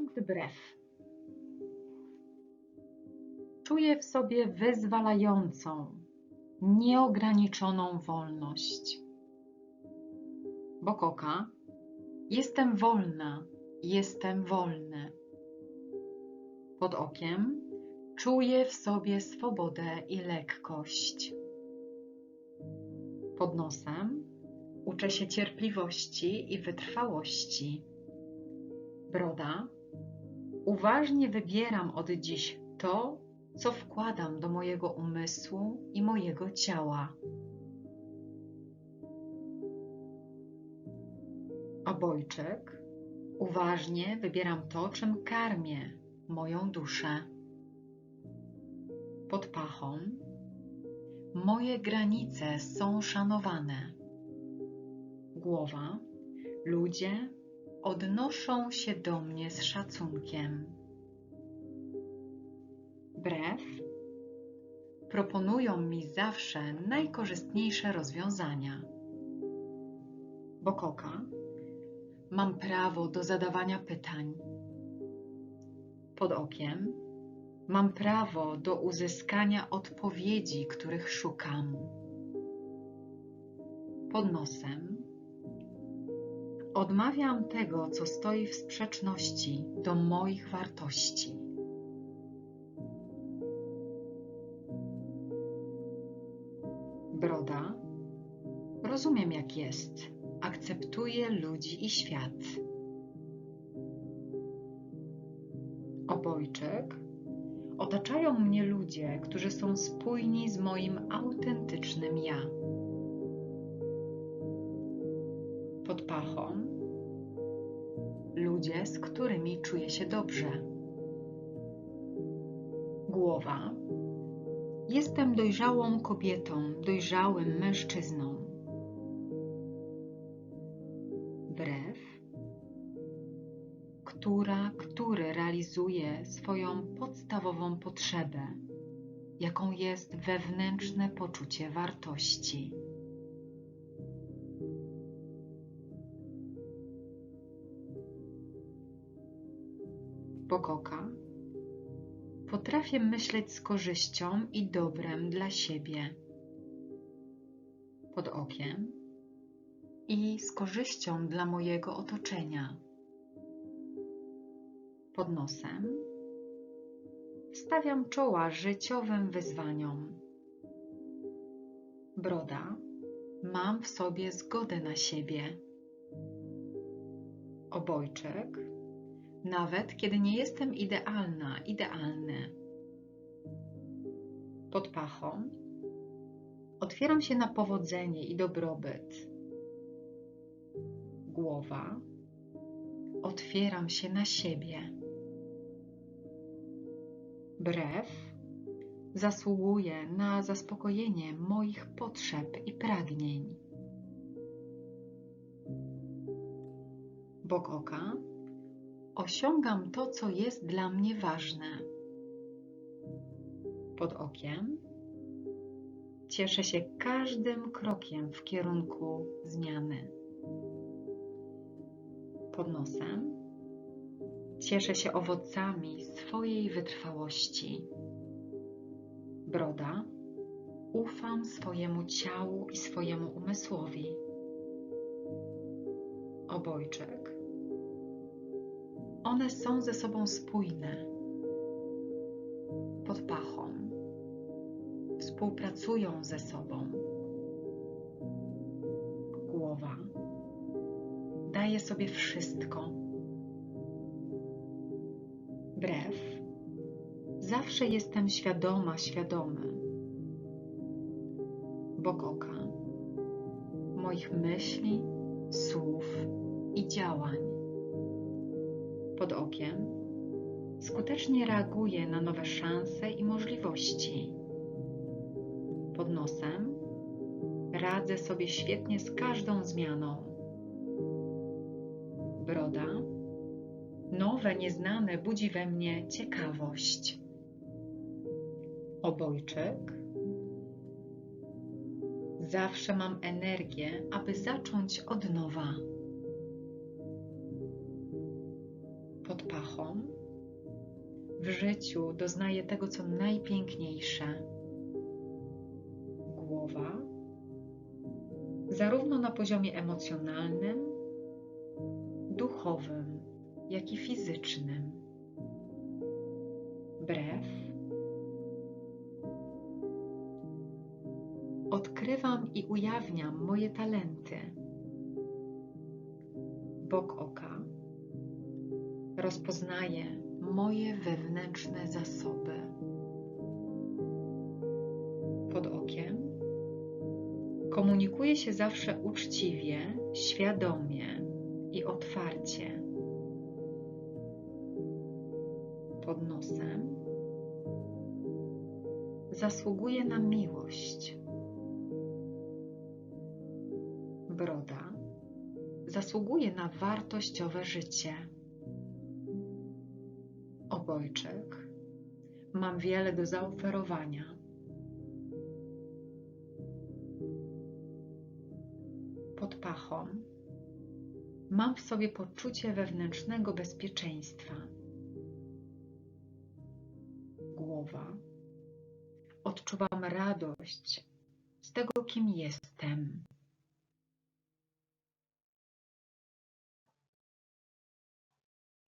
Punkt brew. Czuję w sobie wyzwalającą, nieograniczoną wolność. Bokoka. Jestem wolna, jestem wolny. Pod okiem czuję w sobie swobodę i lekkość. Pod nosem uczę się cierpliwości i wytrwałości. Broda. Uważnie wybieram od dziś to, co wkładam do mojego umysłu i mojego ciała. Obojczyk. Uważnie wybieram to, czym karmię moją duszę. Pod pachą. Moje granice są szanowane. Głowa. Ludzie odnoszą się do mnie z szacunkiem. Brew proponują mi zawsze najkorzystniejsze rozwiązania. Bokoka mam prawo do zadawania pytań. Pod okiem mam prawo do uzyskania odpowiedzi, których szukam. Pod nosem odmawiam tego, co stoi w sprzeczności do moich wartości. Broda. Rozumiem, jak jest. Akceptuję ludzi i świat. Obojczyk. Otaczają mnie ludzie, którzy są spójni z moim autentycznym ja. Pod pachą. Ludzie, z którymi czuję się dobrze. Głowa. Jestem dojrzałą kobietą, dojrzałym mężczyzną. Brew, która, który realizuje swoją podstawową potrzebę, jaką jest wewnętrzne poczucie wartości. Bokoka Potrafię myśleć z korzyścią i dobrem dla siebie. Pod okiem i z korzyścią dla mojego otoczenia. Pod nosem stawiam czoła życiowym wyzwaniom. Broda mam w sobie zgodę na siebie. Obojczek nawet kiedy nie jestem idealna, idealny. Pod pachą otwieram się na powodzenie i dobrobyt. Głowa otwieram się na siebie. Brew zasługuje na zaspokojenie moich potrzeb i pragnień. Bok oka osiągam to, co jest dla mnie ważne. Pod okiem cieszę się każdym krokiem w kierunku zmiany. Pod nosem cieszę się owocami swojej wytrwałości. Broda ufam swojemu ciału i swojemu umysłowi. Obojczek one są ze sobą spójne. Pod pachą współpracują ze sobą. Głowa daje sobie wszystko. Brew zawsze jestem świadoma, świadomy. Bok oka moich myśli, słów i działań pod okiem, skutecznie reaguje na nowe szanse i możliwości. Pod nosem radzę sobie świetnie z każdą zmianą. Broda, nowe, nieznane budzi we mnie ciekawość. Obojczyk, zawsze mam energię, aby zacząć od nowa. Pachą w życiu doznaję tego, co najpiękniejsze. Głowa, zarówno na poziomie emocjonalnym, duchowym, jak i fizycznym. Brew. Odkrywam i ujawniam moje talenty. Bok oka. Rozpoznaję moje wewnętrzne zasoby. Pod okiem komunikuję się zawsze uczciwie, świadomie i otwarcie. Pod nosem zasługuję na miłość. Broda zasługuje na wartościowe życie. Obojczyk mam wiele do zaoferowania. Pod pachą mam w sobie poczucie wewnętrznego bezpieczeństwa. Głowa odczuwam radość z tego, kim jestem.